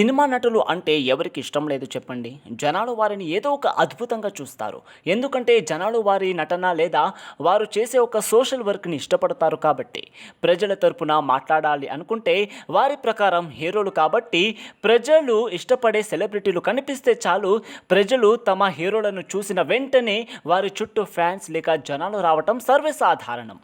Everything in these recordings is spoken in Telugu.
సినిమా నటులు అంటే ఎవరికి ఇష్టం లేదు చెప్పండి. జనాలు వారిని ఏదో ఒక అద్భుతంగా చూస్తారు. ఎందుకంటే జనాలు వారి నటన లేదా వారు చేసే ఒక సోషల్ వర్క్ని ఇష్టపడతారు కాబట్టి. ప్రజల తరపున మాట్లాడాలి అనుకుంటే వారి ప్రకారం హీరోలు కాబట్టి ప్రజలు ఇష్టపడే సెలబ్రిటీలు కనిపిస్తే చాలు ప్రజలు తమ హీరోలను చూసిన వెంటనే వారి చుట్టూ ఫ్యాన్స్ లేక జనాలు రావటం సర్వసాధారణం.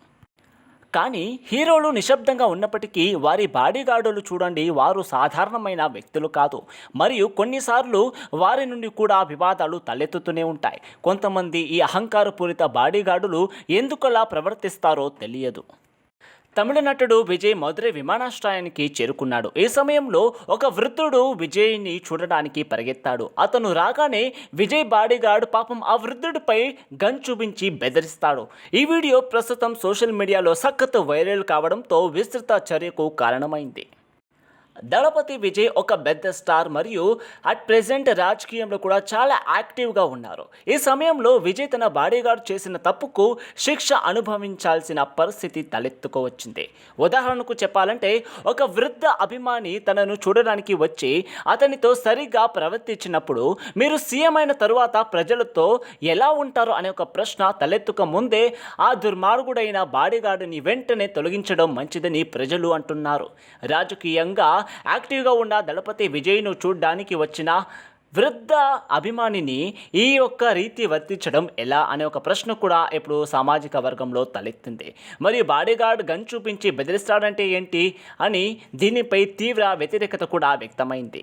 కానీ హీరోలు నిశ్శబ్దంగా ఉన్నప్పటికీ వారి బాడీగార్డులు చూడండి వారు సాధారణమైన వ్యక్తులు కాదు. మరియు కొన్నిసార్లు వారి నుండి కూడా వివాదాలు తలెత్తుతూనే ఉంటాయి. కొంతమంది ఈ అహంకారపూరిత బాడీగార్డులు ఎందుకలా ప్రవర్తిస్తారో తెలియదు. తమిళ నటుడు విజయ్ మధురై విమానాశ్రయానికి చేరుకున్నాడు. ఈ సమయంలో ఒక వృద్ధుడు విజయ్ని చూడడానికి పరిగెత్తాడు. అతను రాగానే విజయ్ బాడీగార్డ్ పాపం ఆ వృద్ధుడిపై గన్ చూపించి బెదిరిస్తాడు. ఈ వీడియో ప్రస్తుతం సోషల్ మీడియాలో సఖత్ వైరల్ కావడంతో విస్తృత చర్యకు కారణమైంది. దళపతి విజయ్ ఒక పెద్ద స్టార్ మరియు అట్ ప్రెసెంట్ రాజకీయంలో కూడా చాలా యాక్టివ్గా ఉన్నారు. ఈ సమయంలో విజయ్ తన బాడీగార్డ్ చేసిన తప్పుకు శిక్ష అనుభవించాల్సిన పరిస్థితి తలెత్తుకోవచ్చింది. ఉదాహరణకు చెప్పాలంటే ఒక వృద్ధ అభిమాని తనను చూడడానికి వచ్చి అతనితో సరిగ్గా ప్రవర్తించినప్పుడు మీరు సీఎం అయిన తరువాత ప్రజలతో ఎలా ఉంటారు అనే ఒక ప్రశ్న తలెత్తుక ముందే ఆ దుర్మార్గుడైన బాడీగార్డుని వెంటనే తొలగించడం మంచిదని ప్రజలు అంటున్నారు. రాజకీయంగా యాక్టివ్గా ఉన్న దళపతి విజయ్ను చూడ్డానికి వచ్చిన వృద్ధ అభిమానిని ఈ యొక్క రీతి వర్తించడం ఎలా అనే ఒక ప్రశ్న కూడా ఇప్పుడు సామాజిక వర్గంలో తలెత్తింది. మరియు బాడీగార్డ్ గన్ చూపించి బెదిరిస్తాడంటే ఏంటి అని దీనిపై తీవ్ర వ్యతిరేకత కూడా వ్యక్తమైంది.